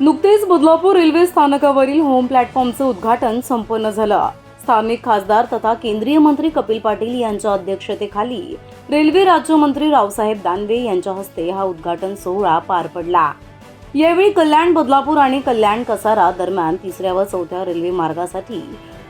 नुकतेच बदलापूर रेल्वे स्थानकावरील होम प्लॅटफॉर्मचं उद्घाटन संपन्न झालं. स्थानिक खासदार तथा केंद्रीय मंत्री कपिल पाटील यांच्या अध्यक्षतेखाली रेल्वे राज्यमंत्री रावसाहेब दानवे यांच्या हस्ते हा उद्घाटन सोहळा पार पडला. यावेळी कल्याण बदलापूर आणि कल्याण कसारा दरम्यान तिसऱ्या व चौथ्या रेल्वे मार्गासाठी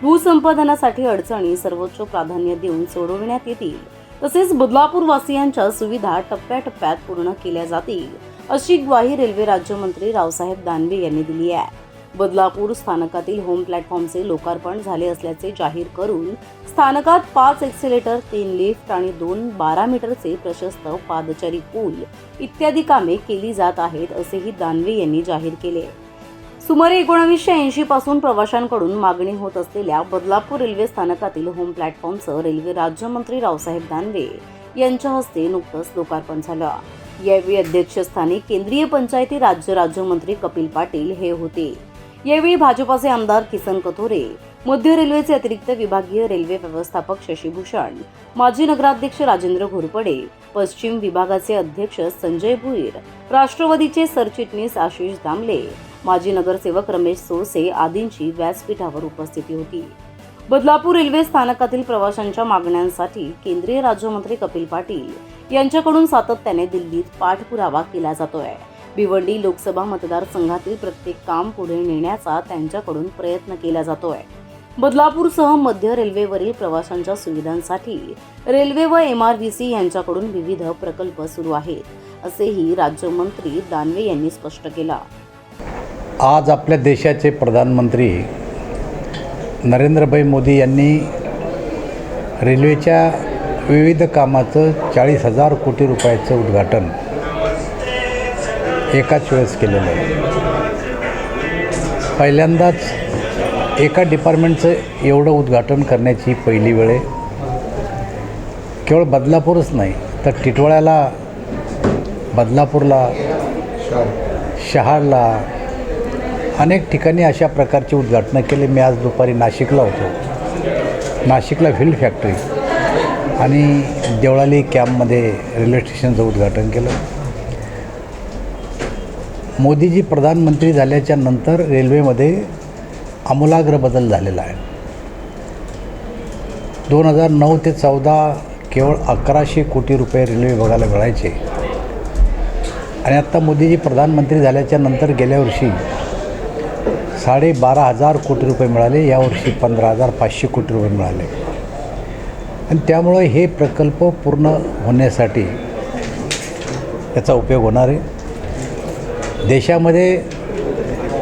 भूसंपादनासाठी अडचणी सर्वोच्च प्राधान्य देऊन सोडविण्यात येतील. तसेच बदलापूर वासियांच्या सुविधा टप्प्याटप्प्यात पूर्ण केल्या जातील. अशी ग्वाही रेल्वे राज्यमंत्री रावसाहेब दानवे यांनी दिली आहे. बदलापूर स्थानकातील होम प्लॅटफॉर्मचे लोकार्पण झाले असल्याचे जाहीर करून स्थानकात पाच एक्सिलेटर तीन लिफ्ट आणि दोन बारा मीटरचे प्रशस्त पादचारी पूल इत्यादी कामे केली जात आहेत असेही दानवे यांनी जाहीर केले. सुमारे एकोणावीसशे ऐंशी पासून प्रवाशांकडून मागणी होत असलेल्या बदलापूर रेल्वे स्थानकातील होम प्लॅटफॉर्मचं रेल्वे राज्यमंत्री रावसाहेब दानवे यांच्या हस्ते नुकतंच लोकार्पण झालं. यावेळी अध्यक्षस्थानी केंद्रीय पंचायती राज्य राज्यमंत्री कपिल पाटील हे होते. यावेळी भाजपाचे आमदार किसन कथोरे मध्य रेल्वेचे अतिरिक्त विभागीय रेल्वे व्यवस्थापक शशीभूषण माजी नगराध्यक्ष राजेंद्र घोरपडे पश्चिम विभागाचे अध्यक्ष संजय भुईर राष्ट्रवादीचे सरचिटणीस आशिष दामले माजी नगरसेवक रमेश सोसे आदींची व्यासपीठावर उपस्थिती होती. बदलापूर रेल्वे स्थानकातील प्रवाशांच्या मागण्यांसाठी केंद्रीय राज्यमंत्री कपिल पाटील यांच्याकडून सातत्याने दिल्लीत पाठपुरावा केला जातोय. भिवंडी लोकसभा मतदारसंघातील प्रत्येक काम पुढे नेण्याचा त्यांच्याकडून प्रयत्न केला जातोय. बदलापूरसह मध्य रेल्वेवरील प्रवाशांच्या सुविधांसाठी रेल्वे व एम आर व्ही सी यांच्याकडून विविध प्रकल्प सुरू आहेत असेही राज्यमंत्री दानवे यांनी स्पष्ट केला. आज आपल्या देशाचे प्रधानमंत्री नरेंद्रभाई मोदी यांनी रेल्वेच्या विविध कामाचं चाळीस हजार कोटी रुपयाचं उद्घाटन एकाच वेळेस केलेलं आहे. पहिल्यांदाच एका डिपार्टमेंटचं एवढं उद्घाटन करण्याची पहिली वेळ आहे. केवळ बदलापूरच नाही तर टिटवाळ्याला बदलापूरला शहाडला अनेक ठिकाणी अशा प्रकारची उद्घाटनं केली. मी आज दुपारी नाशिकला होतो. नाशिकला व्हील फॅक्टरी. आणि देवळाली कॅम्पमध्ये रेल्वे स्टेशनचं उद्घाटन केलं. मोदीजी प्रधानमंत्री झाल्याच्यानंतर रेल्वेमध्ये आमूलाग्र बदल झालेला आहे. दोन हजार नऊ ते चौदा केवळ अकराशे कोटी रुपये रेल्वे विभागाला मिळायचे. आणि आत्ता मोदीजी प्रधानमंत्री झाल्याच्यानंतर गेल्या वर्षी साडेबारा हजार कोटी रुपये मिळाले यावर्षी पंधरा हजार पाचशे कोटी रुपये मिळाले. आणि त्यामुळं हे प्रकल्प पूर्ण होण्यासाठी याचा उपयोग होणार आहे. देशामध्ये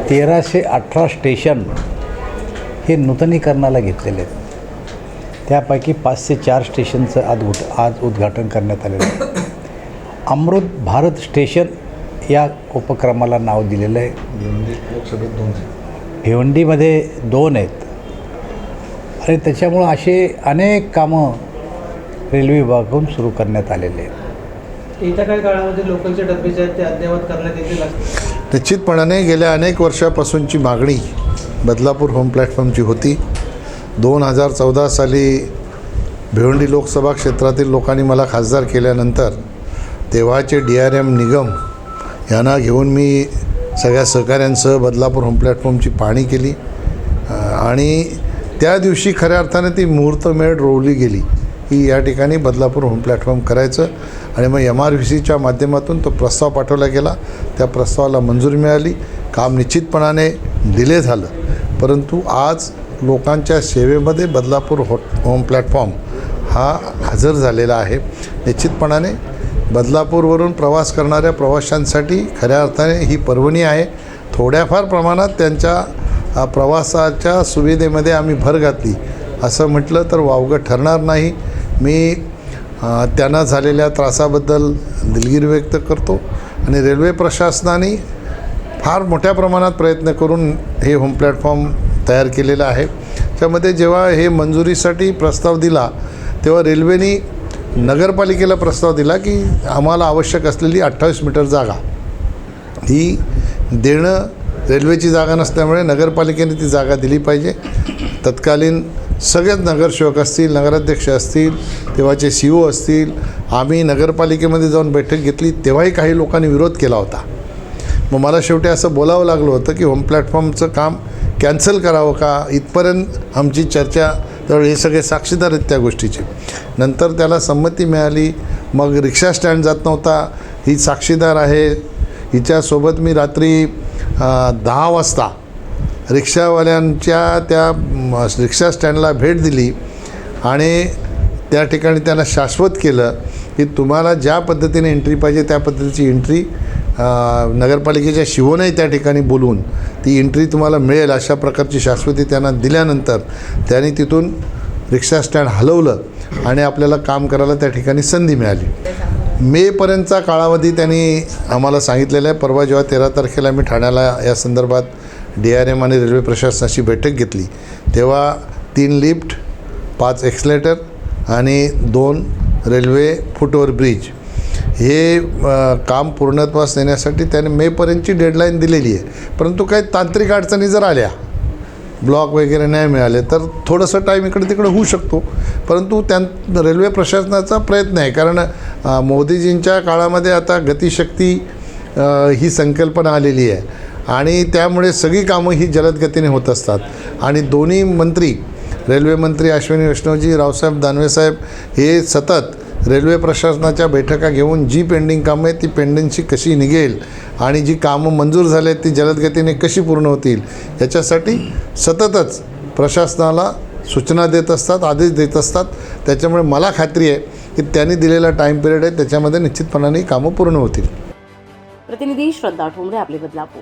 तेराशे अठरा स्टेशन हे नूतनीकरणाला घेतलेले आहेत. त्यापैकी पाचशे चार स्टेशनचं आज उद आज उद्घाटन करण्यात आलेलं आहे. अमृत भारत स्टेशन या उपक्रमाला नाव दिलेलं आहे. लोकसभेत दोन भिवंडीमध्ये दोन आहेत. आणि त्याच्यामुळं असे अनेक कामं रेल्वे विभागाकडून सुरू करण्यात आलेले आहेत. येत्या काही काळामध्ये लोकलचे डबे जे आहेत ते अद्ययावत करण्यात येतील निश्चितपणाने गेल्या अनेक वर्षापासूनची मागणी बदलापूर होम प्लॅटफॉर्मची होती. दोन हजार चौदा साली भिवंडी लोकसभा क्षेत्रातील लोकांनी मला खासदार केल्यानंतर तेव्हाचे डी आर एम निगम यांना घेऊन मी सगळ्या सहकाऱ्यांसह बदलापूर होम प्लॅटफॉर्मची पाहणी केली. आणि त्या दिवशी खऱ्या अर्थाने ती मुहूर्तमेढ रोवली गेली. की या ठिकाणी बदलापूर होम प्लॅटफॉर्म करायचं. आणि मग एम आर व्ही सीच्या माध्यमातून तो प्रस्ताव पाठवला गेला. त्या प्रस्तावाला मंजुरी मिळाली. काम निश्चितपणाने डिले झालं. परंतु आज लोकांच्या सेवेमध्ये बदलापूर हो होम प्लॅटफॉर्म हा हजर झालेला आहे. निश्चितपणाने बदलापूरवरून प्रवास करणाऱ्या प्रवाशांसाठी खऱ्या अर्थाने ही पर्वणी आहे. थोड्याफार प्रमाणात त्यांच्या प्रवासाच्या सुविधेमध्ये आम्ही भर घातली. असं म्हटलं तर वावगं ठरणार नाही. मी त्यांना झालेल्या त्रासाबद्दल दिलगिरी व्यक्त करतो आणि रेल्वे प्रशासनाने फार मोठ्या प्रमाणात प्रयत्न करून हे होम प्लॅटफॉर्म तयार केलेलं आहे. त्यामध्ये जेव्हा हे मंजुरीसाठी प्रस्ताव दिला तेव्हा रेल्वेने नगरपालिकेला प्रस्ताव दिला की आम्हाला आवश्यक असलेली अठ्ठावीस मीटर जागा. ही देणं रेल्वेची जागा नसल्यामुळे नगरपालिकेने ती जागा दिली पाहिजे. तत्कालीन सगळेच नगरसेवक असतील नगराध्यक्ष असतील तेव्हाचे सी ओ असतील आम्ही नगरपालिकेमध्ये जाऊन बैठक घेतली तेव्हाही काही लोकांनी विरोध केला होता. मग मला शेवटी असं बोलावं लागलं होतं की होम प्लॅटफॉर्मचं काम कॅन्सल करावं का? इथपर्यंत आमची चर्चा तर हे सगळे साक्षीदार आहेत त्या गोष्टीचे. नंतर त्याला संमती मिळाली. मग रिक्षा स्टँड जात नव्हता. ही साक्षीदार आहे. हिच्यासोबत मी रात्री दहा वाजता रिक्षावाल्यांच्या त्या रिक्षा स्टँडला भेट दिली आणि त्या ठिकाणी त्यांना शाश्वत केलं की तुम्हाला ज्या पद्धतीने एंट्री पाहिजे त्या पद्धतीची एंट्री नगरपालिकेच्या शिवोनही त्या ठिकाणी बोलवून ती एंट्री तुम्हाला मिळेल अशा प्रकारची शाश्वती त्यांना दिल्यानंतर त्यांनी तिथून रिक्षा स्टँड हलवलं आणि आपल्याला काम करायला त्या ठिकाणी संधी मिळाली. मेपर्यंतचा कालावधी त्यांनी आम्हाला सांगितलेला आहे. परवा जेव्हा तेरा तारखेला मी ठाण्याला या संदर्भात डी आर एम आणि रेल्वे प्रशासनाची बैठक घेतली तेव्हा तीन लिफ्ट पाच एक्सलेटर आणि दोन रेल्वे फुटओव्हर ब्रिज हे काम पूर्णत्वास नेण्यासाठी त्याने मेपर्यंतची डेडलाईन दिलेली आहे. परंतु काही तांत्रिक अडचणी जर आल्या ब्लॉक वगैरे नाही मिळाले तर थोडंसं टाईम इकडे तिकडे होऊ शकतो. परंतु त्यां रेल्वे प्रशासनाचा प्रयत्न आहे. कारण मोदीजींच्या काळामध्ये आता गतिशक्ती ही संकल्पना आलेली आहे. आणि त्यामुळे सगळी कामं ही जलद गतीने होत असतात. आणि दोन्ही मंत्री रेल्वे मंत्री अश्विनी वैष्णवजी रावसाहेब दानवेसाहेब हे सतत रेल्वे प्रशासनाच्या बैठका घेऊन जी पेंडिंग कामं आहेत ती पेंडिंगची कशी निघेल आणि जी कामं मंजूर झाली आहेत ती जलदगतीने कशी पूर्ण होतील याच्यासाठी सततच प्रशासनाला सूचना देत असतात आदेश देत असतात. त्याच्यामुळे मला खात्री आहे की त्यांनी दिलेला टाईम पिरियड आहे त्याच्यामध्ये निश्चितपणाने कामं पूर्ण होतील. प्रतिनिधी श्रद्धा ठोंबरे आपले बदलापूर.